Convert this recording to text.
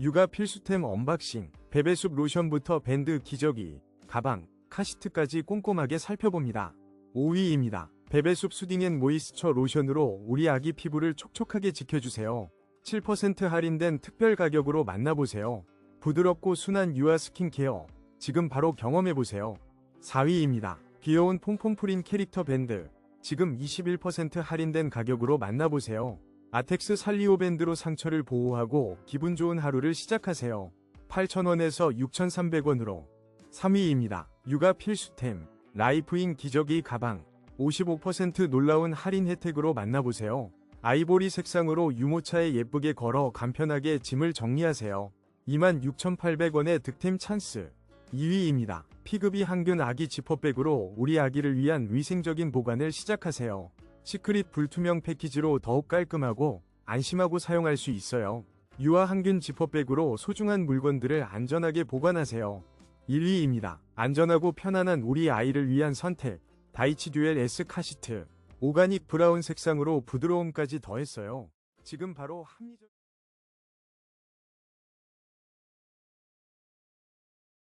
육아 필수템 언박싱, 베베숲 로션부터 밴드 기저귀, 가방, 카시트까지 꼼꼼하게 살펴봅니다. 5위입니다. 베베숲 수딩 앤 모이스처 로션으로 우리 아기 피부를 촉촉하게 지켜주세요. 7% 할인된 특별 가격으로 만나보세요. 부드럽고 순한 유아 스킨케어. 지금 바로 경험해보세요. 4위입니다. 귀여운 퐁퐁 프린 캐릭터 밴드. 지금 21% 할인된 가격으로 만나보세요. 아텍스 살리오 밴드로 상처를 보호하고 기분 좋은 하루를 시작하세요. 8,000원에서 6,300원으로. 3위입니다. 육아 필수템. 라이프인 기저귀 가방. 55% 놀라운 할인 혜택으로 만나보세요. 아이보리 색상으로 유모차에 예쁘게 걸어 간편하게 짐을 정리하세요. 26,800원의 득템 찬스. 2위입니다. 피그비 항균 아기 지퍼백으로 우리 아기를 위한 위생적인 보관을 시작하세요. 시크릿 불투명 패키지로 더욱 깔끔하고 안심하고 사용할 수 있어요. 유아 항균 지퍼백으로 소중한 물건들을 안전하게 보관하세요. 1위입니다. 안전하고 편안한 우리 아이를 위한 선택. 다이치 듀엘 S 카시트. 오가닉 브라운 색상으로 부드러움까지 더했어요. 지금 바로 합리적